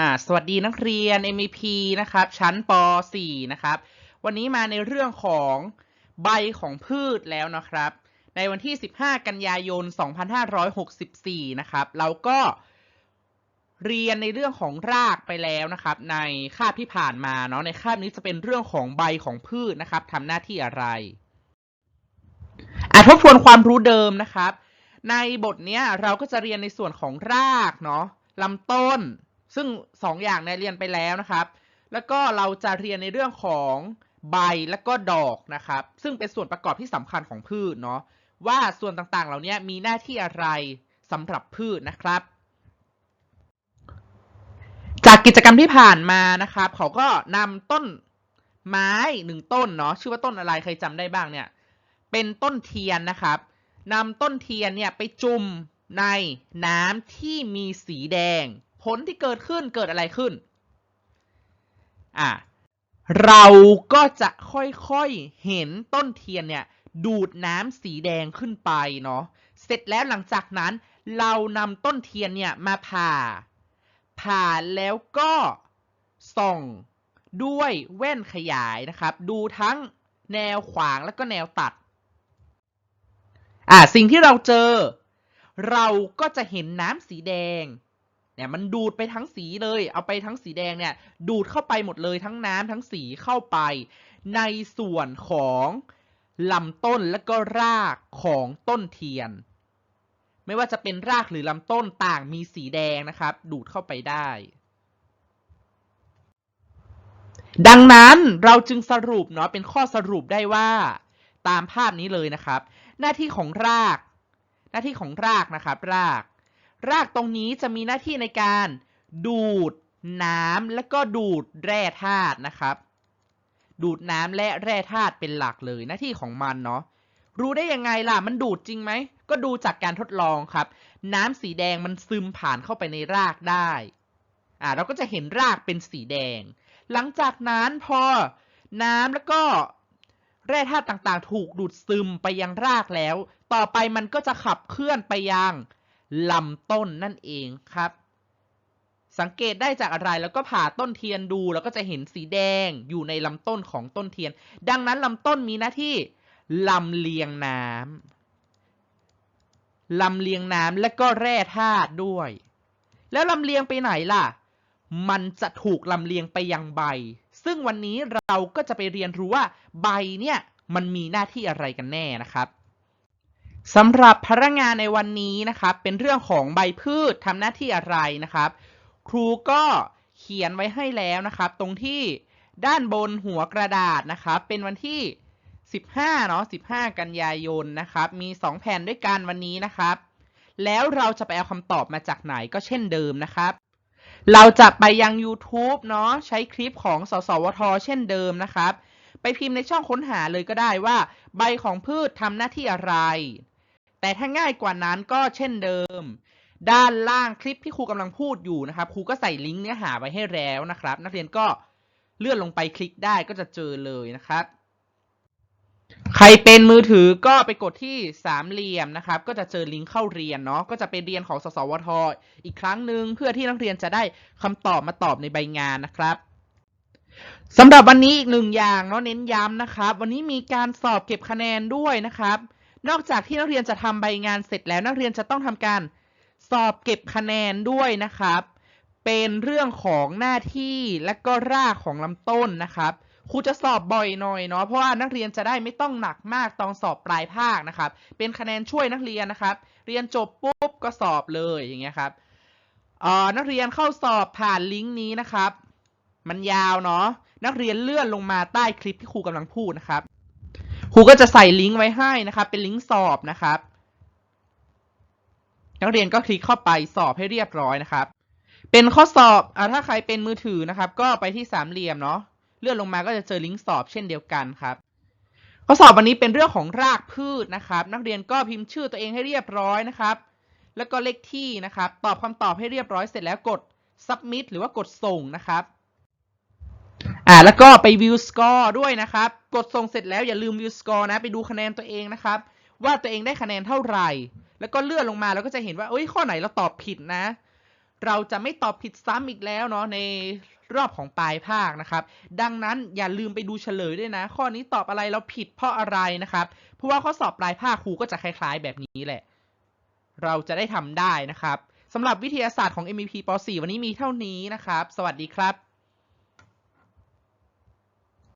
อ่าสวัสดีนักเรียน MEP นะครับ ชั้นป .4 นะครับ วันนี้มาในเรื่องของใบของพืชแล้วนะครับ ในวันที่ 15 กันยายน 2564 นะครับ เราก็เรียนในเรื่องของรากไปแล้วนะครับ ในคาบที่ผ่านมาเนาะในคาบนี้จะเป็นเรื่องของใบของพืชนะครับทำหน้าที่อะไรอะทบทวนความรู้เดิมนะครับ ในบทเนี้ยเราก็จะเรียนในส่วนของรากเนาะลำต้น ซึ่งสองอย่างเนี่ยเรียนไปแล้วนะครับ แล้วก็เราจะเรียนในเรื่องของใบและก็ดอกนะครับ ซึ่งเป็นส่วนประกอบที่สำคัญของพืชเนาะว่าส่วนต่างๆ เหล่านี้มีหน้าที่อะไรสำหรับพืชนะครับ จากกิจกรรมที่ผ่านมานะครับ เขาก็นำต้นไม้หนึ่งต้นเนาะชื่อว่าต้นอะไรใครจำได้บ้างเนี่ย เป็นต้นเทียนนะครับนำต้นเทียนเนี่ยไปจุ่มในน้ำที่มีสีแดง ผลที่เกิดขึ้นเกิดอะไรขึ้น อะเราก็จะค่อยๆเห็นต้นเทียนเนี่ยดูดน้ำสีแดงขึ้นไปเนาะ เสร็จแล้วหลังจากนั้น เรานำต้นเทียนเนี่ยมาผ่า ผ่าแล้วก็ส่องด้วยแว่นขยายนะครับ ดูทั้งแนวขวางแล้วก็แนวตัด อ่าสิ่งที่เราเจอ เราก็จะเห็นน้ำสีแดง เนี่ยมันดูดไปทั้งสีเลย เอาไปทั้งสีแดงเนี่ยดูดเข้าไปหมดเลยทั้งน้ำทั้งสีเข้าไป ในส่วนของลำต้นและก็รากของต้นเทียน ไม่ว่าจะเป็นรากหรือลำต้นต่างมีสีแดงนะครับ ดูดเข้าไปได้ ดังนั้นเราจึงสรุปเนาะเป็นข้อสรุปได้ว่าตามภาพนี้เลยนะครับ หน้าที่ของราก หน้าที่ของรากนะครับ ราก รากตรงนี้จะมีหน้าที่ในการดูดน้ำและก็ดูดแร่ธาตุนะครับ ดูดน้ำและแร่ธาตุเป็นหลักเลยหน้าที่ของมันเนาะรู้ได้ยังไงล่ะ มันดูดจริงไหม ก็ดูจากการทดลองครับ น้ำสีแดงมันซึมผ่านเข้าไปในรากได้ อ่าเราก็จะเห็นรากเป็นสีแดง หลังจากนั้นพอน้ำแล้วก็แร่ธาตุต่างๆ ถูกดูดซึมไปยังรากแล้ว ต่อไปมันก็จะขับเคลื่อนไปยัง ลำต้นนั่นเองครับ สังเกตได้จากอะไรแล้วก็ผ่าต้นเทียนดู แล้วก็จะเห็นสีแดงอยู่ในลำต้นของต้นเทียน ดังนั้นลำต้นมีหน้าที่ลำเลียงน้ำลำเลียงน้ำและก็แร่ธาตุด้วย แล้วลำเลียงไปไหนล่ะ มันจะถูกลำเลียงไปยังใบ ซึ่งวันนี้เราก็จะไปเรียนรู้ว่าใบเนี่ยมันมีหน้าที่อะไรกันแน่นะครับ สำหรับพนักงานในวันนี้นะครับ เป็นเรื่องของใบพืชทำหน้าที่อะไรนะครับ ครูก็เขียนไว้ให้แล้วนะครับ ตรงที่ด้านบนหัวกระดาษนะครับ เป็นวันที่ 15เนาะ15 กันยายนนะครับ มี 2 แผ่นด้วยกันวันนี้นะครับ แล้วเราจะไปเอาคำตอบมาจากไหนก็เช่นเดิมนะครับ เราจะไปยัง YouTube เนาะใช้คลิปของสสวท เช่นเดิมนะครับ ไปพิมพ์ในช่องค้นหาเลยก็ได้ว่า ใบของพืชทำหน้าที่อะไร แต่ถ้าง่ายกว่านั้นก็เช่นเดิม ด้านล่างคลิปที่ครูกำลังพูดอยู่นะครับ ครูก็ใส่ลิงก์เนื้อหาไว้ให้แล้วนะครับ นักเรียนก็เลื่อนลงไปคลิกได้ก็จะเจอเลยนะครับ ใครเป็นมือถือก็ไปกดที่สามเหลี่ยมนะครับ ก็จะเจอลิงก์เข้าเรียนเนาะก็จะไปเรียนของสสวทอีกครั้งหนึ่งเพื่อที่นักเรียนจะได้คำตอบมาตอบในใบงานนะครับสำหรับวันนี้อีกหนึ่งอย่างเนาะเน้นย้ำนะครับ วันนี้มีการสอบเก็บคะแนนด้วยนะครับ นอกจากที่นักเรียนจะทำใบงานเสร็จแล้วนักเรียนจะต้องทำการสอบเก็บคะแนนด้วยนะครับ เป็นเรื่องของหน้าที่และก็รากของลำต้นนะครับครูจะสอบบ่อยหน่อยเนาะเพราะว่านักเรียนจะได้ไม่ต้องหนักมากตอนสอบปลายภาคนะครับ เป็นคะแนนช่วยนักเรียนนะครับ เรียนจบปุ๊บก็สอบเลยอย่างเงี้ยครับออนักเรียนเข้าสอบผ่านลิงก์นี้นะครับ มันยาวเนาะนักเรียนเลื่อนลงมาใต้คลิปที่ครูกำลังพูดนะครับ ครูก็จะใส่ลิงก์ไว้ให้นะครับ เป็นลิงก์สอบนะครับ นักเรียนก็คลิกเข้าไปสอบให้เรียบร้อยนะครับ เป็นข้อสอบอ่าถ้าใครเป็นมือถือนะครับ ก็ไปที่สามเหลี่ยมเนาะ เลื่อนลงมาก็จะเจอลิงก์สอบเช่นเดียวกันครับ ข้อสอบวันนี้เป็นเรื่องของรากพืชนะครับ นักเรียนก็พิมพ์ชื่อตัวเองให้เรียบร้อยนะครับ แล้วก็เลขที่นะครับ ตอบคำตอบให้เรียบร้อยเสร็จแล้วกด submit หรือว่ากดส่งนะครับ อ่าแล้วก็ไป view score ด้วยนะครับ กดส่งเสร็จแล้วอย่าลืม view score นะ ไปดูคะแนนตัวเองนะครับ ว่าตัวเองได้คะแนนเท่าไหร่ แล้วก็เลื่อนลงมาเราก็จะเห็นว่าเอ้ยข้อไหนเราตอบผิดนะ เราจะไม่ตอบผิดซ้ำอีกแล้วเนาะในรอบของปลายภาคนะครับ ดังนั้นอย่าลืมไปดูเฉลยด้วยนะ ข้อนี้ตอบอะไรแล้วผิดเพราะอะไรนะครับ เพราะว่าข้อสอบปลายภาคครูก็จะคล้าย ๆ แบบนี้แหละ เราจะได้ทำได้นะครับสำหรับวิทยาศาสตร์ของ MEP ป .4 วันนี้มีเท่านี้นะครับ สวัสดีครับ